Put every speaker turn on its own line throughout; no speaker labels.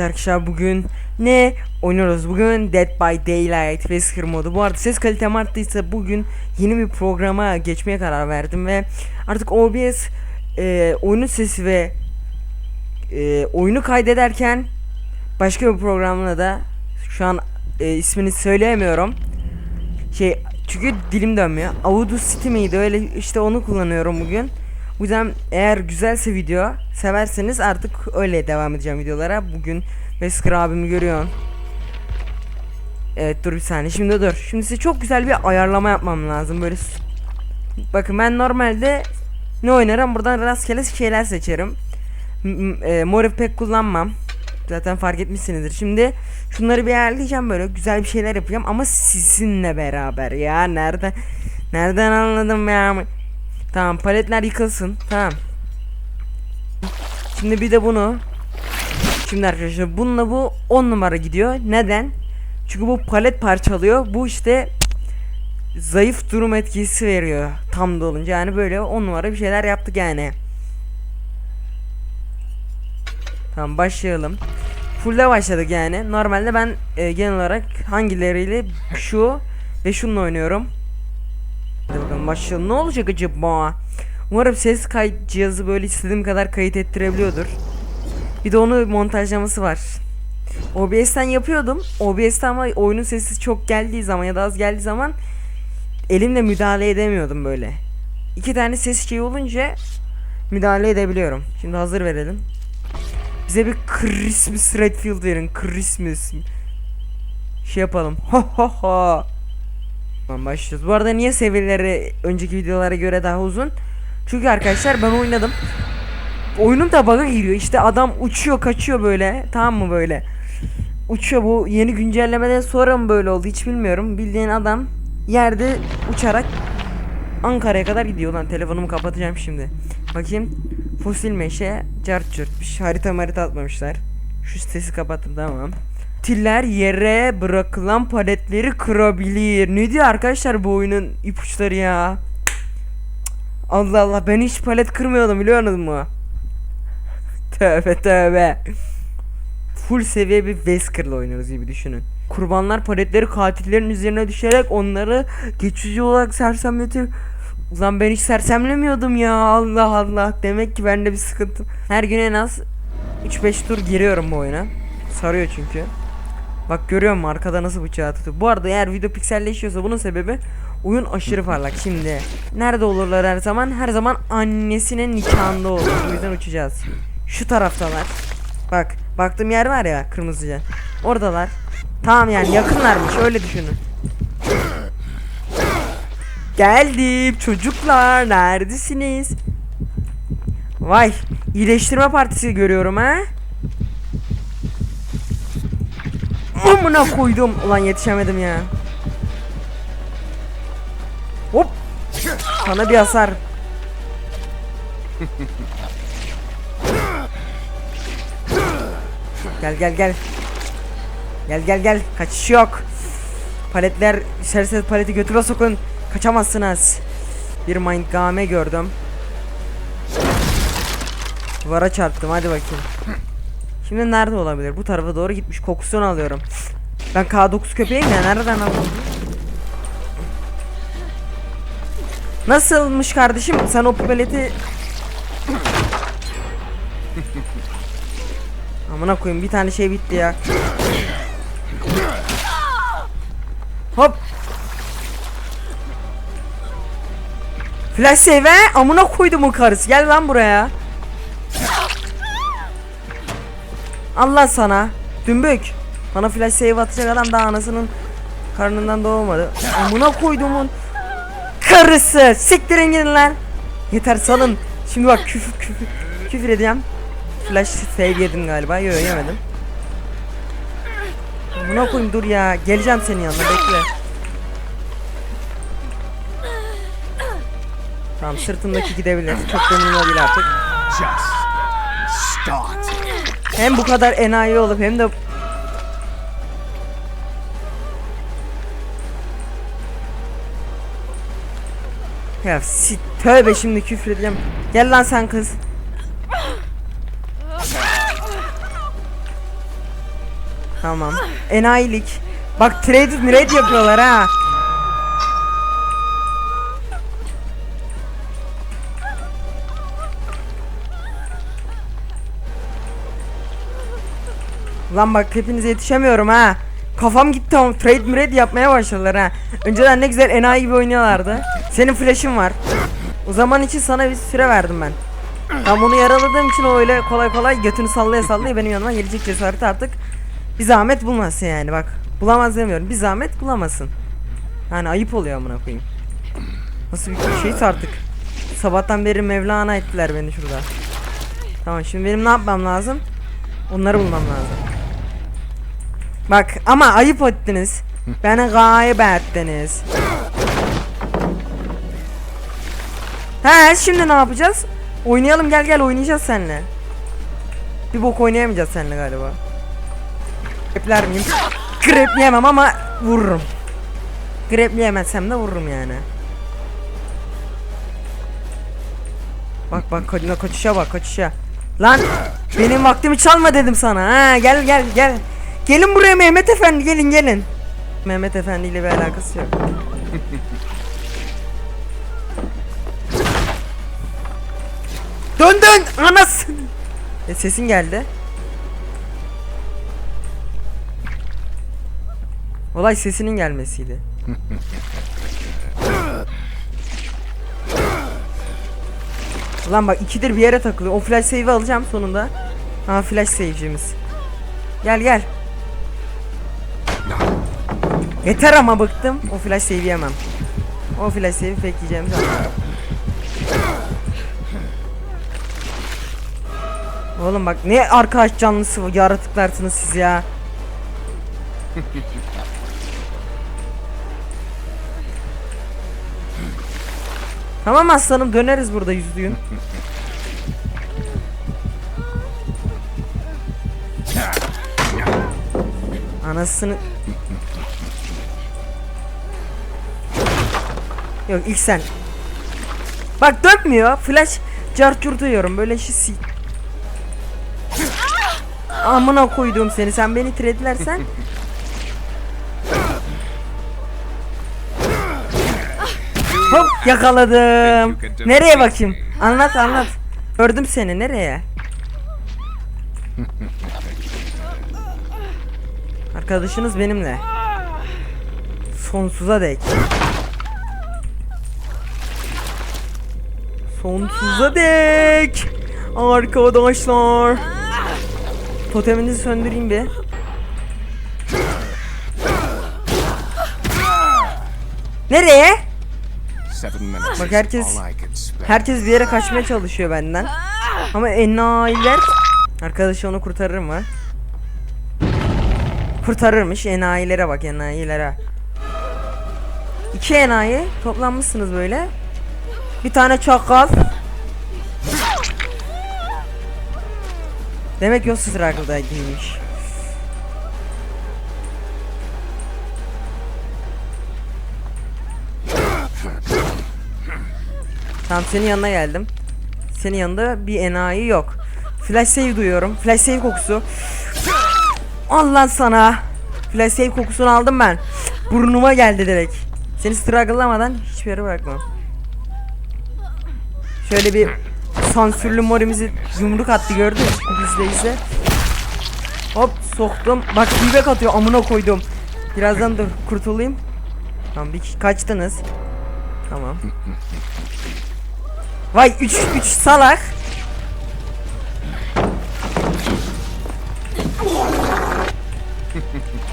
Arkadaşlar bugün ne oynuyoruz? Bugün Dead by Daylight Wesker modu. Bu arada ses kalitem arttıysa bugün yeni bir programa geçmeye karar verdim ve artık OBS e, oyunun sesi ve e, oyunu kaydederken başka bir programla da şu an e, ismini söyleyemiyorum. Şey çünkü dilim dönmüyor. Audacity miydi öyle işte onu kullanıyorum bugün. Bu yüzden eğer güzelse video severseniz artık öyle devam edeceğim videolara. Bugün Wesker abimi görüyorsun. Evet dur bir saniye şimdi dur. Şimdi size çok güzel bir ayarlama yapmam lazım böyle. Bakın ben normalde ne oynarım buradan rastgele şeyler seçerim. M- e, Morif pek kullanmam. Zaten fark etmişsinizdir. Şimdi şunları bir ayarlayacağım böyle güzel bir şeyler yapacağım ama sizinle beraber ya nereden nereden anladım ya Tamam paletler yıkılsın. Tamam. Şimdi bir de bunu. Şimdi arkadaşlar bununla bu 10 numara gidiyor. Neden? Çünkü bu palet parçalıyor. Bu işte Zayıf durum etkisi veriyor tam dolunca yani böyle 10 numara bir şeyler yaptık yani. Tamam başlayalım. Full'de başladık yani. Normalde ben e, genel olarak hangileriyle şu ve şununla oynuyorum. Hadi bakalım. Ne olacak acaba? Umarım ses kayıt cihazı böyle istediğim kadar kayıt ettirebiliyordur. Bir de onu montajlaması var. OBS'ten yapıyordum. OBS'ten ama oyunun sesi çok geldiği zaman ya da az geldiği zaman elimle müdahale edemiyordum böyle. İki tane ses şeyi olunca müdahale edebiliyorum. Şimdi hazır verelim. Bize bir Christmas Redfield verin. Christmas. Şey yapalım. Ha ha ha. Tamam başlıyoruz. Bu arada niye seviyeleri önceki videolara göre daha uzun? Çünkü arkadaşlar ben oynadım. Oyunun da bug'a giriyor. İşte adam uçuyor kaçıyor böyle. Tamam mı böyle? Uçuyor bu yeni güncellemeden sonra mı böyle oldu hiç bilmiyorum. Bildiğin adam yerde uçarak Ankara'ya kadar gidiyor lan telefonumu kapatacağım şimdi. Bakayım fosil meşe cart çürtmüş harita marita atmamışlar. Şu sesi kapattım tamam. Tiller yere bırakılan paletleri kırabilir. Ne diyor arkadaşlar bu oyunun ipuçları ya? Allah Allah ben hiç palet kırmıyordum biliyor musun mu? tövbe tövbe. Full seviye bir Wesker'la oynuyoruz gibi düşünün. Kurbanlar paletleri katillerin üzerine düşerek onları geçici olarak sersemletir. Ulan ben hiç sersemlemiyordum ya Allah Allah. Demek ki bende bir sıkıntı. Her gün en az 3-5 tur giriyorum bu oyuna. Sarıyor çünkü. Bak görüyor musun arkada nasıl bıçağı tutuyor. Bu arada eğer video pikselleşiyorsa bunun sebebi oyun aşırı parlak. Şimdi nerede olurlar her zaman? Her zaman annesinin nikahında olur. O yüzden uçacağız. Şu taraftalar. Bak baktığım yer var ya kırmızıca. Oradalar. Tamam yani yakınlarmış öyle düşünün. Geldim çocuklar neredesiniz? Vay iyileştirme partisi görüyorum ha. Amına koydum. Ulan yetişemedim ya. Hop. Sana bir hasar. Gel gel gel. Gel gel gel. Kaçış yok. Paletler içerisinde paleti götüre sokun. Kaçamazsınız. Bir mindgame gördüm. Duvara çarptım hadi bakayım. Şimdi nerede olabilir? Bu tarafa doğru gitmiş. Kokusunu alıyorum. Ben K9 köpeğim ya nereden aldım? Nasılmış kardeşim? Sen o paleti Amına koyayım bir tane şey bitti ya. Hop. Flash save amına koydum o karısı. Gel lan buraya. Allah sana. Dümbük. Bana flash save atacak adam daha anasının karnından doğmadı. Amına koydumun karısı. Siktirin gidin lan. Yeter salın. Şimdi bak küfür küfür küfür edeceğim. Flash save yedim galiba. Yok yemedim. Amına koyayım dur ya. Geleceğim senin yanına bekle. Tamam sırtındaki gidebilir. Çok da değil artık.
Just start.
Hem bu kadar enayi olup hem de Ya si tövbe şimdi küfür edeceğim. Gel lan sen kız. Tamam. Enayilik. Bak trade trade yapıyorlar ha. Lan bak hepinize yetişemiyorum ha. Kafam gitti ama trade mrade yapmaya başladılar ha. Önceden ne güzel enayi gibi oynuyorlardı. Senin flash'ın var. O zaman için sana bir süre verdim ben. Tam onu yaraladığım için o öyle kolay kolay götünü sallaya sallaya benim yanıma gelecek cesareti artık bir zahmet bulmasın yani bak. Bulamaz demiyorum. Bir zahmet bulamasın. Yani ayıp oluyor amına koyayım. Nasıl bir şeyse artık. Sabahtan beri Mevlana ettiler beni şurada. Tamam şimdi benim ne yapmam lazım? Onları bulmam lazım. Bak ama ayıp ettiniz. Beni gayip ettiniz. He şimdi ne yapacağız? Oynayalım gel gel oynayacağız seninle. Bir bok oynayamayacağız seninle galiba. Grepler miyim? Grepleyemem ama vururum. Grepleyemezsem de vururum yani. Bak bak koçuşa bak koçuşa. Lan benim vaktimi çalma dedim sana. Ha gel gel gel. Gelin buraya Mehmet Efendi gelin gelin. Mehmet Efendi ile bir alakası yok. dön dön anasın. E, sesin geldi. Olay sesinin gelmesiydi. Ulan bak ikidir bir yere takılıyor. O flash save'i alacağım sonunda. Ha flash save'cimiz. Gel gel. Yeter ama bıktım. O flash save'i yemem. O flash save'i pek yiyeceğim zaman. Oğlum bak ne arkadaş canlısı yaratıklarsınız siz ya. Tamam aslanım döneriz burada yüzlüğün. Anasını Yok ilk sen Bak dönmüyor flash carçurt yiyorum böyle işi si Amına koyduğum seni sen beni tredlersen Hop yakaladım. Nereye bakayım? Anlat anlat. Gördüm seni nereye? Arkadaşınız benimle. Sonsuza dek. Sonsuza dek. Arkadaşlar. Toteminizi söndüreyim bir. Nereye? Bak herkes-. Herkes bir yere kaçmaya çalışıyor benden. Ama enayiler Arkadaşı onu kurtarır mı? Kurtarırmış enayilere bak enayilere. İki enayi toplanmışsınız böyle. Bir tane çakal. Demek ki o struggle'daymış. Tamam senin yanına geldim. Senin yanında bir enayi yok. Flash save duyuyorum. Flash save kokusu. Allah sana. Flash save kokusunu aldım ben. Burnuma geldi direkt. Seni struggle'lamadan hiçbir yere bırakmam. Şöyle bir sansürlü morimizi yumruk attı gördün mü? İzle izle. Hop soktum. Bak feedback atıyor amına koydum. Birazdan dur kurtulayım. Tamam bir kaçtınız. Tamam. Vay 3 3 salak.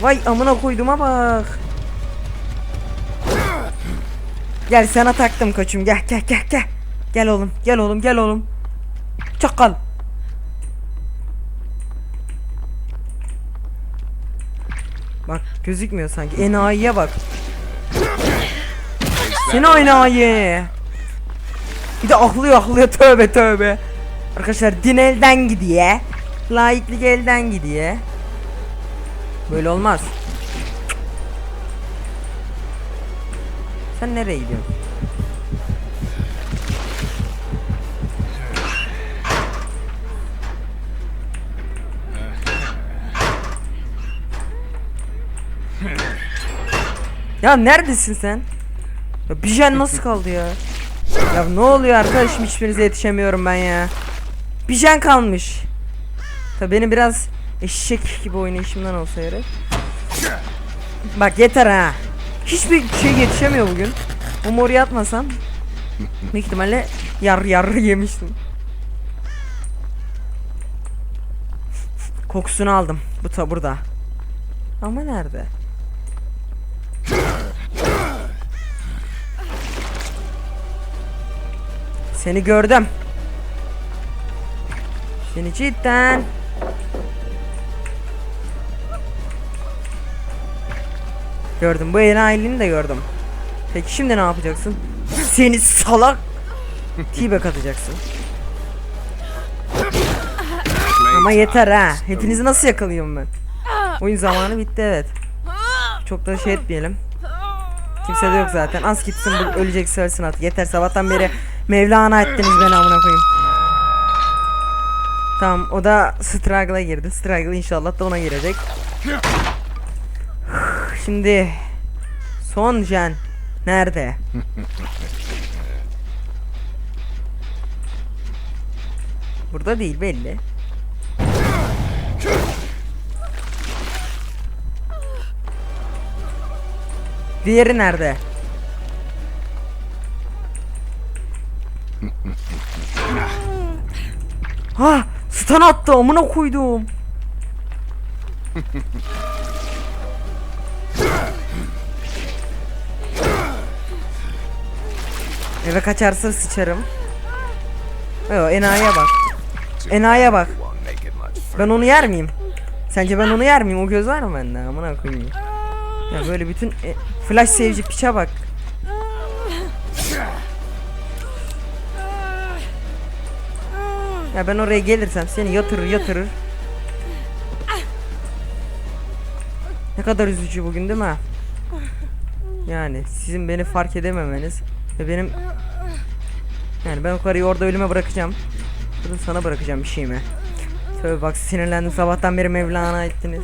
Vay amına koyduma bak. Gel sana taktım koçum gel gel gel gel. Gel oğlum gel oğlum gel oğlum. Çakal. Bak gözükmüyor sanki. Enayiye bak. Seni enayi. Bir de aklıyor aklıyor tövbe tövbe. Arkadaşlar din elden gidiyor. Laiklik elden gidiyor. Böyle olmaz. Sen nereye gidiyorsun? Ya neredesin sen? Ya Bijen nasıl kaldı ya? Ya ne oluyor arkadaşım hiçbirinize yetişemiyorum ben ya. Bijen kalmış. Tabi benim biraz eşek gibi oynayışımdan olsa gerek. Bak yeter ha. Hiçbir şey yetişemiyor bugün. O moru atmasam büyük ihtimalle yar yar yemiştim. Kokusunu aldım. Bu ta burada. Ama nerede? Seni gördüm. Seni cidden. Gördüm. Bu enayiliğini de gördüm. Peki şimdi ne yapacaksın? Seni salak. T-back atacaksın. Ama yeter ha. Hepinizi nasıl yakalıyorum ben? Oyun zamanı bitti evet. Çok da şey etmeyelim. Kimse de yok zaten. Az gitsin ölecek söylesin artık. Yeter sabahtan beri Mevlana ettiniz beni amına koyayım. Tamam o da struggle'a girdi. Struggle inşallah da ona girecek. Şimdi son jen nerede? Burada değil belli. Diğeri nerede? Ha, stun attı amına koydum. Eve kaçarsa sıçarım. Yo enayiye bak. Enayiye bak. Ben onu yer miyim? Sence ben onu yer miyim? O göz var mı bende? Amına koyayım. Ya böyle bütün e, flash sevci piçe bak. Ya ben oraya gelirsem seni yatırır yatırır. Ne kadar üzücü bugün değil mi? Yani sizin beni fark edememeniz ve benim yani ben o karıyı orada ölüme bırakacağım. Bunu sana bırakacağım bir şeyimi. Tövbe bak sinirlendim sabahtan beri Mevlana ettiniz.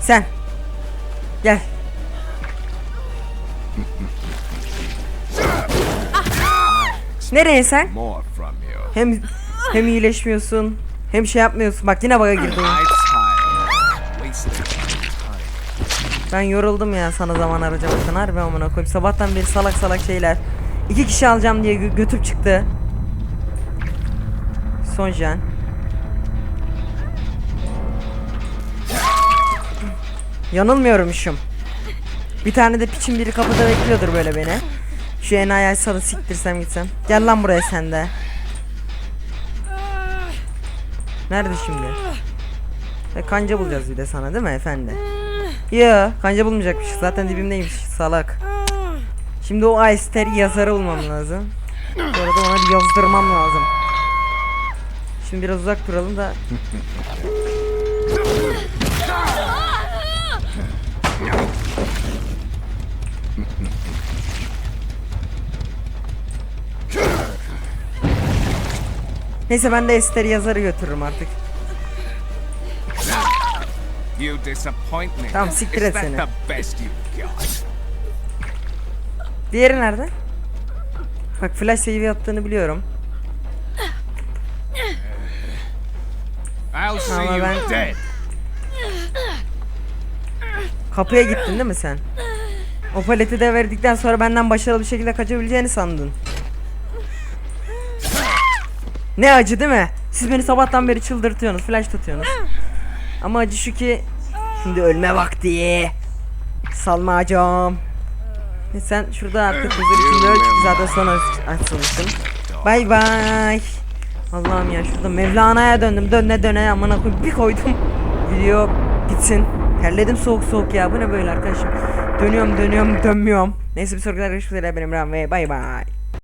Sen. Gel. Nereye sen? Hem hem iyileşmiyorsun, hem şey yapmıyorsun. Bak yine baga girdim. Ben yoruldum ya sana zaman harcamaktan harbi amına koyayım. Sabahtan beri salak salak şeyler. İki kişi alacağım diye gö- götüp çıktı. Son jen. Yanılmıyormuşum. Bir tane de piçin biri kapıda bekliyordur böyle beni. Şu enayi salı siktirsem gitsem. Gel lan buraya sen de. Nerede şimdi? E, kanca bulacağız bir de sana değil mi efendi? Ya kanca bulmayacakmış. Zaten dibimdeymiş salak. Şimdi o Ayster yazarı bulmam lazım. Bu arada ona bir yazdırmam lazım. Şimdi biraz uzak duralım da. Neyse ben de Ester yazarı götürürüm artık.
You disappoint me.
Tamam, siktir et seni. Diğeri nerede? Bak flash save yaptığını biliyorum.
I'll see
Ama ben-
dead.
Kapıya gittin değil mi sen? O paleti de verdikten sonra benden başarılı bir şekilde kaçabileceğini sandın. Ne acı değil mi? Siz beni sabahtan beri çıldırtıyorsunuz, flash tutuyorsunuz. Ama acı şu ki şimdi ölme vakti. Salmacım. E sen şurada artık huzur içinde öl çünkü zaten son açılmışsın. Bay bay. Allah'ım ya şurada Mevlana'ya döndüm. Döne döne amına koyayım bir koydum. Video bitsin. Terledim soğuk soğuk ya. Bu ne böyle arkadaşım? Dönüyorum dönüyorum dönmüyorum. Neyse bir sonraki üzere benim Ram ve bay bay.